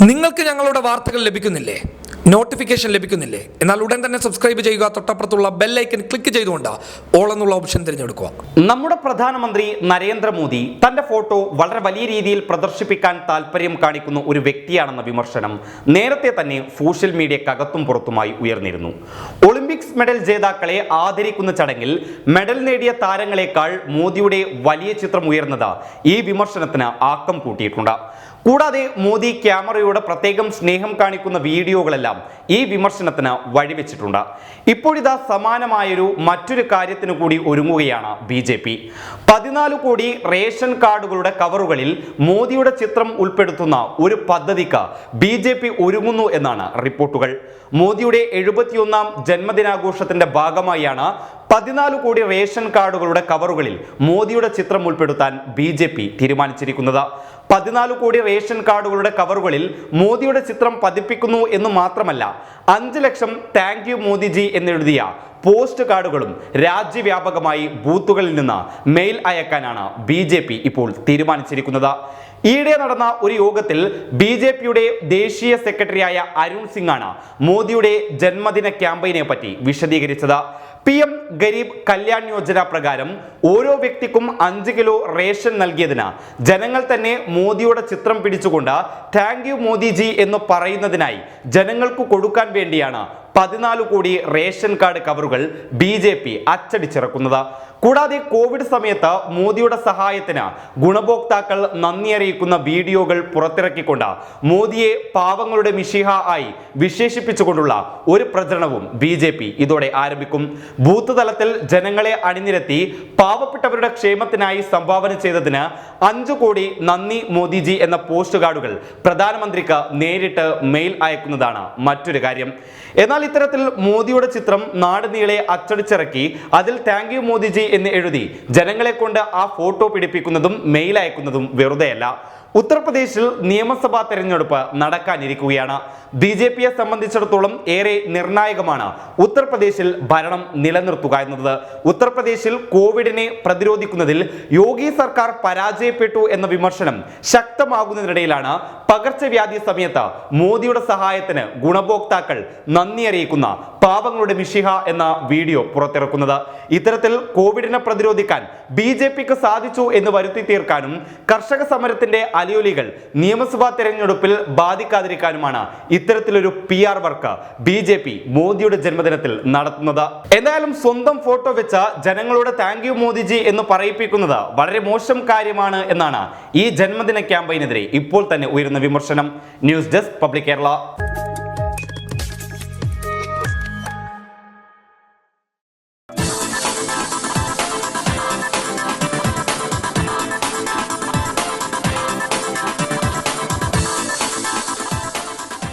നിങ്ങൾക്ക് ഞങ്ങളുടെ വാർത്തകൾ ലഭിക്കുന്നില്ലേ? നോട്ടിഫിക്കേഷൻ ലഭിക്കുന്നില്ലേ? എന്നാൽ ഉടൻ തന്നെ സബ്സ്ക്രൈബ് ചെയ്യുക. തൊട്ടപ്പുറത്തുള്ള ബെല്ലൈക്കൻ ക്ലിക്ക് ചെയ്തുകൊണ്ട് ഓൾ എന്നുള്ള ഓപ്ഷൻ തിരഞ്ഞെടുക്കുക. നമ്മുടെ പ്രധാനമന്ത്രി നരേന്ദ്രമോദി തന്റെ ഫോട്ടോ വളരെ വലിയ രീതിയിൽ പ്രദർശിപ്പിക്കാൻ താല്പര്യം കാണിക്കുന്ന ഒരു വ്യക്തിയാണെന്ന വിമർശനം നേരത്തെ തന്നെ സോഷ്യൽ മീഡിയക്കകത്തും പുറത്തുമായി ഉയർന്നിരുന്നു. ഒളിമ്പിക്സ് മെഡൽ ജേതാക്കളെ ആദരിക്കുന്ന ചടങ്ങിൽ മെഡൽ നേടിയ താരങ്ങളെക്കാൾ മോദിയുടെ വലിയ ചിത്രം ഉയർന്നത് ഈ വിമർശനത്തിന് ആക്കം കൂട്ടിയിട്ടുണ്ട്. കൂടാതെ മോദി ക്യാമറയോട് പ്രത്യേകം സ്നേഹം കാണിക്കുന്ന വീഡിയോകളെല്ലാം ഈ വിമർശനത്തിന് വഴിവെച്ചിട്ടുണ്ട്. ഇപ്പോഴിതാ സമാനമായൊരു മറ്റൊരു കാര്യത്തിന് കൂടി ഒരുങ്ങുകയാണ് ബി ജെ പി. പതിനാല് കോടി റേഷൻ കാർഡുകളുടെ കവറുകളിൽ മോദിയുടെ ചിത്രം ഉൾപ്പെടുത്തുന്ന ഒരു പദ്ധതിക്ക് ബി ജെ പി ഒരുങ്ങുന്നു എന്നാണ് റിപ്പോർട്ടുകൾ. മോദിയുടെ എഴുപത്തിയൊന്നാം ജന്മദിനാഘോഷത്തിന്റെ ഭാഗമായാണ് പതിനാല് കോടി റേഷൻ കാർഡുകളുടെ കവറുകളിൽ മോദിയുടെ ചിത്രം ഉൾപ്പെടുത്താൻ ബി ജെ പി തീരുമാനിച്ചിരിക്കുന്നത്. പതിനാല് കോടി റേഷൻ കാർഡുകളുടെ കവറുകളിൽ മോദിയുടെ ചിത്രം പതിപ്പിക്കുന്നു എന്ന് മാത്രമല്ല അഞ്ച് ലക്ഷം താങ്ക് യു മോദിജി എന്നെഴുതിയ പോസ്റ്റ് കാർഡുകളും രാജ്യവ്യാപകമായി ബൂത്തുകളിൽ നിന്ന് മെയിൽ അയക്കാനാണ് ബി ഇപ്പോൾ തീരുമാനിച്ചിരിക്കുന്നത്. ഈയിടെ നടന്ന ഒരു യോഗത്തിൽ ബി ജെ പിയുടെ ദേശീയ സെക്രട്ടറിയായ അരുൺ സിംഗ് ആണ് മോദിയുടെ ജന്മദിന ക്യാമ്പയിനെ പറ്റി വിശദീകരിച്ചത്. പി എം ഗരീബ് കല്യാൺ യോജന പ്രകാരം ഓരോ വ്യക്തിക്കും അഞ്ച് കിലോ റേഷൻ നൽകിയതിന് ജനങ്ങൾ തന്നെ മോദിയുടെ ചിത്രം പിടിച്ചുകൊണ്ട് താങ്ക് യു മോദിജി എന്ന് പറയുന്നതിനായി ജനങ്ങൾക്ക് കൊടുക്കാൻ വേണ്ടിയാണ് പതിനാല് കോടി റേഷൻ കാർഡ് കവറുകൾ ബി ജെ പി അച്ചടിച്ചിറക്കുന്നത്. കൂടാതെ കോവിഡ് സമയത്ത് മോദിയുടെ സഹായത്തിന് ഗുണഭോക്താക്കൾ നന്ദി അറിയിക്കുന്ന വീഡിയോകൾ പുറത്തിറക്കിക്കൊണ്ട് മോദിയെ പാവങ്ങളുടെ മിഷിഹ ആയി വിശേഷിപ്പിച്ചുകൊണ്ടുള്ള ഒരു പ്രചരണവും ബി ജെ പി ഇതോടെ ആരംഭിക്കും. ബൂത്ത് തലത്തിൽ ജനങ്ങളെ അണിനിരത്തി പാവപ്പെട്ടവരുടെ ക്ഷേമത്തിനായി സംഭാവന ചെയ്തതിന് അഞ്ചു കോടി നന്ദി മോദിജി എന്ന പോസ്റ്റ് കാർഡുകൾ പ്രധാനമന്ത്രിക്ക് നേരിട്ട് മെയിൽ അയക്കുന്നതാണ് മറ്റൊരു കാര്യം. എന്നാൽ ഇത്തരത്തിൽ മോദിയുടെ ചിത്രം നാട് നീളെ അച്ചടിച്ചിറക്കി അതിൽ താങ്ക് യു മോദിജി എന്ന് എഴുതി ജനങ്ങളെ കൊണ്ട് ആ ഫോട്ടോ പിടിപ്പിക്കുന്നതും മെയിൽ അയക്കുന്നതും വെറുതെയല്ല. ഉത്തർപ്രദേശിൽ നിയമസഭാ തെരഞ്ഞെടുപ്പ് നടക്കാനിരിക്കുകയാണ്. ബി ജെ പിയെ സംബന്ധിച്ചിടത്തോളം ഏറെ നിർണായകമാണ് ഉത്തർപ്രദേശിൽ ഭരണം നിലനിർത്തുക എന്നത്. ഉത്തർപ്രദേശിൽ കോവിഡിനെ പ്രതിരോധിക്കുന്നതിൽ യോഗി സർക്കാർ പരാജയപ്പെട്ടു എന്ന വിമർശനം ശക്തമാകുന്നതിനിടയിലാണ് പകർച്ചവ്യാധി സമയത്ത് മോദിയുടെ സഹായത്തിന് ഗുണഭോക്താക്കൾ നന്ദി അറിയിക്കുന്ന പാവങ്ങളുടെ മിഷിഹ എന്ന വീഡിയോ പുറത്തിറക്കുന്നത്. ഇത്തരത്തിൽ കോവിഡിനെ പ്രതിരോധിക്കാൻ ബി സാധിച്ചു എന്ന് വരുത്തി തീർക്കാനും കർഷക സമരത്തിന്റെ അലിയൊലികൾ നിയമസഭാ തെരഞ്ഞെടുപ്പിൽ ബാധിക്കാതിരിക്കാനുമാണ് ഇത്തരത്തിലൊരു P R work B J P മോദിയുടെ ജന്മദിനത്തിൽ നടത്തുന്നത്. എന്തായാലും സ്വന്തം ഫോട്ടോ വെച്ച ജനങ്ങളോട് താങ്ക് യു മോദിജി എന്ന് പറയിപ്പിക്കുന്നത് വളരെ മോശം കാര്യമാണ് എന്നാണ് ഈ ജന്മദിന ക്യാമ്പയിനെതിരെ ഇപ്പോൾ തന്നെ ഉയരുന്ന വിമർശനം. News desk public Kerala.